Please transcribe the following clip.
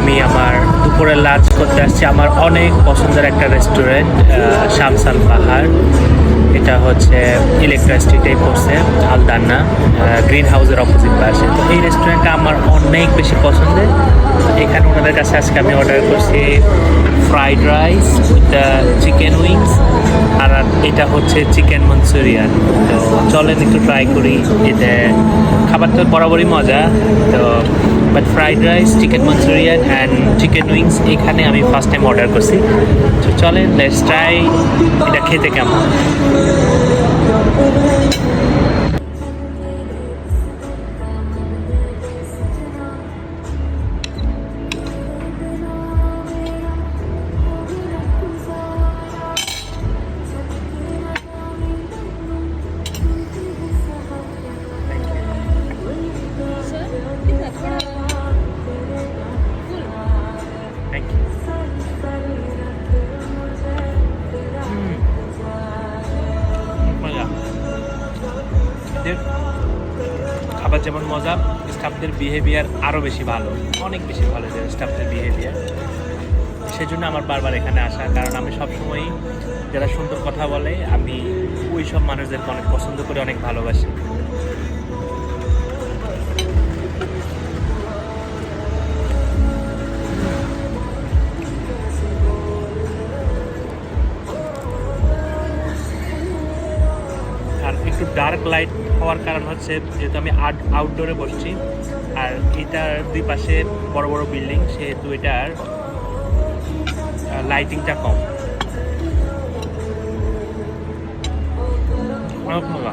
আমি আমার দুপুরের লাঞ্চ করতে আসছি আমার অনেক পছন্দের একটা রেস্টুরেন্ট শামসাল পাহাড়। এটা হচ্ছে ইলেকট্রা পড়ছে, আলদান্না গ্রিন হাউসের অপোজিট পাশে। তো এই রেস্টুরেন্টটা আমার অনেক বেশি পছন্দের। এখানে ওনাদের কাছে আজকে আমি অর্ডার করছি fried rice with chicken wings আর এটা হচ্ছে চিকেন মঞ্চুরিয়ান। তো চলেন একটু ট্রাই করি, এতে খাবার তো বরাবরই মজা। তো but fried rice chicken Manchurian and chicken wings এখানে আমি ফার্স্ট টাইম অর্ডার করছি। তো চলেন লেটস ট্রাই এটা খেতে কেমন? থ্যাংক ইউ মজা খাবার যেমন মজা স্টাফদের বিহেভিয়ার আরও বেশি ভালো। অনেক বেশি ভালো এদের স্টাফদের বিহেভিয়ার সেজন্য আমার বারবার এখানে আসা, কারণ আমি সবসময়ই যারা সুন্দর কথা বলে, আমি ওই সব মানুষদেরকে অনেক পছন্দ করি, অনেক ভালোবাসি। আর একটু ডার্ক লাইট হওয়ার কারণ হচ্ছে যেহেতু আমি আউটডোরে বসছি, আর এটার দুই পাশে বড় বড় বিল্ডিং সেহেতু এটার লাইটিংটা কম। অনেক মজা